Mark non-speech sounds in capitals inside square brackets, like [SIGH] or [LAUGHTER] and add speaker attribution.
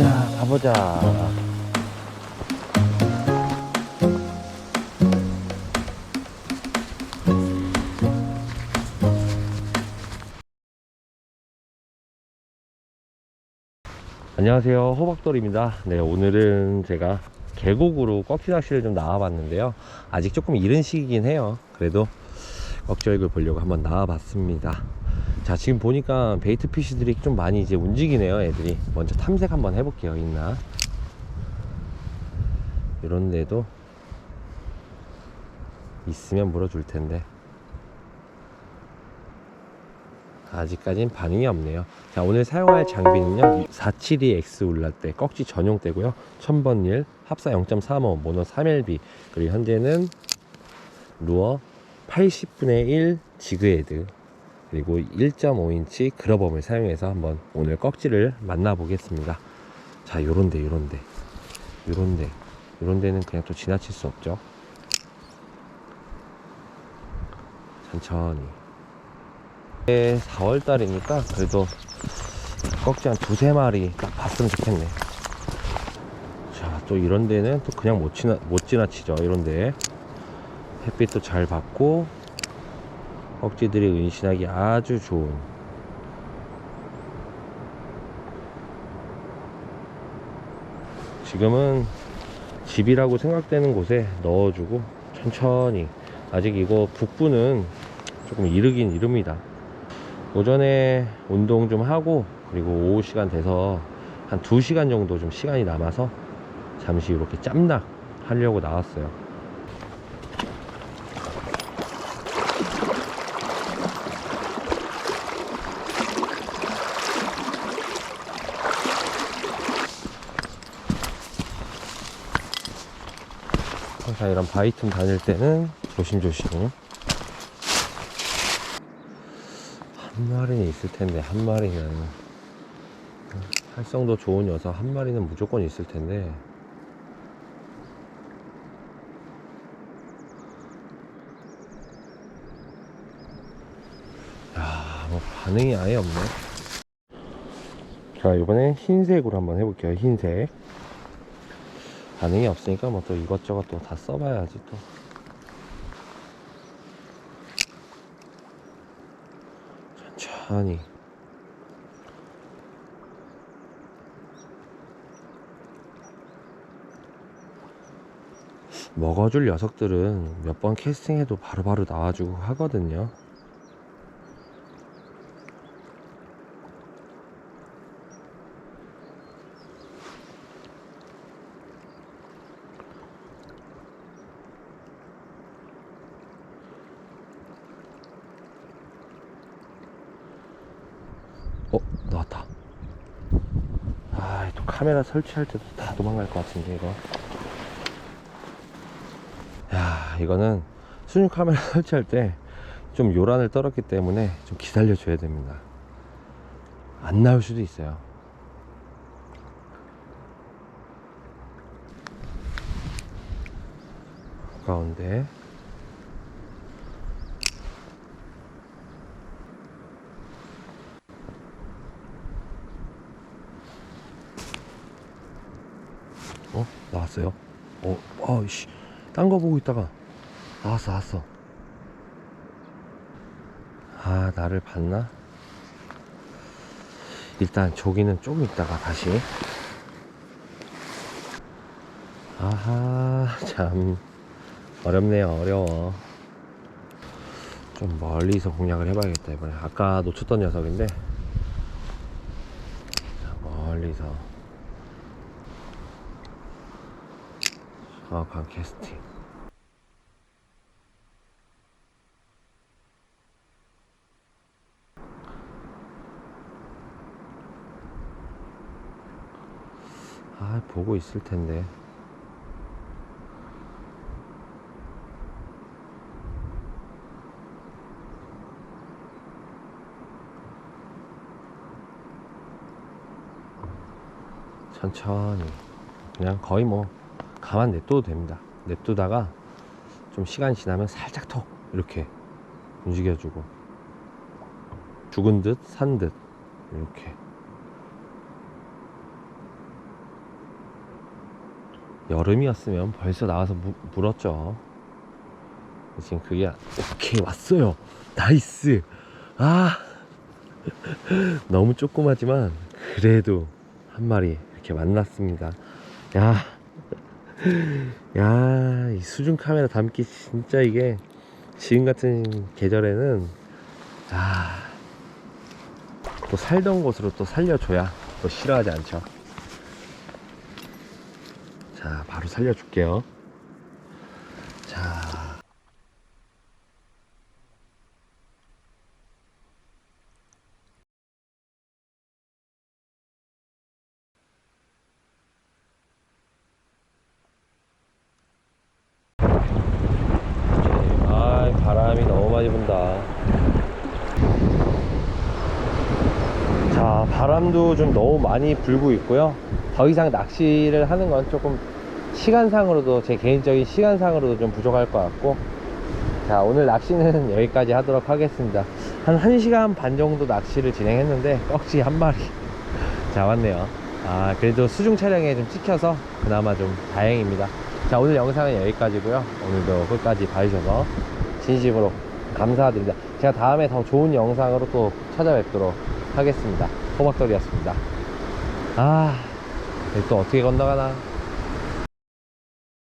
Speaker 1: 자, 가보자. 안녕하세요. 호박돌입니다. 네, 오늘은 제가 계곡으로 꺽지 낚시를 좀 나와봤는데요. 아직 조금 이른 시기긴 해요. 그래도 꺽지 얼굴 보려고 한번 나와봤습니다. 자, 지금 보니까 베이트 피쉬들이 좀 많이 이제 움직이네요, 애들이. 먼저 탐색 한번 해볼게요, 있나. 이런 데도 있으면 물어줄 텐데. 아직까진 반응이 없네요. 자, 오늘 사용할 장비는요. 472X 울라떼 꺽지 전용대고요. 1000번일 합사 0.35 모노 3LB 그리고 현재는 루어 80분의 1 지그헤드 그리고 1.5인치 그러범을 사용해서 한번 오늘 꺽지를 만나보겠습니다. 자, 요런데 요런데 요런데 요런데는 그냥 또 지나칠 수 없죠. 천천히 4월 달이니까 그래도 꺽지 한 두세 마리 딱 봤으면 좋겠네. 자, 또 이런 데는 또 그냥 못, 지나, 못 지나치죠. 이런 데. 햇빛도 잘 받고, 꺽지들이 은신하기 아주 좋은. 지금은 집이라고 생각되는 곳에 넣어주고, 천천히. 아직 이거 북부는 조금 이르긴 이릅니다. 오전에 운동 좀 하고 그리고 오후 시간 돼서 한 2시간 정도 좀 시간이 남아서 잠시 이렇게 짬낙 하려고 나왔어요. 항상 이런 바위틈 다닐 때는 조심조심 한 마리는 있을 텐데 한 마리는 활성도 좋은 녀석 한 마리는 무조건 있을 텐데 야, 뭐 반응이 아예 없네. 자, 이번에 흰색으로 한번 해볼게요. 흰색. 반응이 없으니까 뭐 또 이것저것 또 다 써봐야지 또. 천천히 먹어줄 녀석들은 몇 번 캐스팅해도 바로바로 나와주고 하거든요 어 나왔다. 아또 카메라 설치할 때도 다 도망갈 것 같은데 이거. 야 이거는 수중 카메라 [LAUGHS] 설치할 때 좀 요란을 떨었기 때문에 좀 기다려 줘야 됩니다. 안 나올 수도 있어요. 가운데 어? 나왔어요? 어 아이씨. 딴 거 보고 있다가 나왔어 나왔어. 아 나를 봤나? 일단 조기는 조금 있다가 다시. 아하 참. 어렵네요 어려워. 좀 멀리서 공략을 해봐야겠다 이번에. 아까 놓쳤던 녀석인데. 자, 멀리서 정확한 캐스팅. 아 보고 있을 텐데. 천천히. 그냥 거의 뭐 가만 냅둬도 됩니다 냅두다가 좀 시간 지나면 살짝 톡 이렇게 움직여주고 죽은 듯 산 듯 이렇게 여름이었으면 벌써 나와서 무, 물었죠. 지금 그게 안- 오케이 왔어요. 나이스. 아 [LAUGHS] 너무 조그마지만 그래도 한 마리 이렇게 만났습니다. 야, 야, 이 수중 카메라 담기 진짜 이게 지금 같은 계절에는 아, 또 살던 곳으로 또 살려줘야 또 싫어하지 않죠. 자, 바로 살려줄게요. 자. 아, 바람이 너무 많이 분다. 자, 바람도 좀 너무 많이 불고 있고요. 더 이상 낚시를 하는 건 조금 시간상으로도 제 개인적인 시간상으로도 좀 부족할 것 같고. 자 오늘 낚시는 [LAUGHS] 여기까지 하도록 하겠습니다. 한 1시간 반 정도 낚시를 진행했는데 꺽지 한 마리 [LAUGHS] 잡았네요. 아 그래도 수중 촬영에 좀 찍혀서 그나마 좀 다행입니다. 자 오늘 영상은 여기까지고요. 오늘도 끝까지 봐주셔서 진심으로 감사드립니다. 제가 다음에 더 좋은 영상으로 또 찾아뵙도록 하겠습니다 호박돌이었습니다. 아, 또 어떻게 건너가나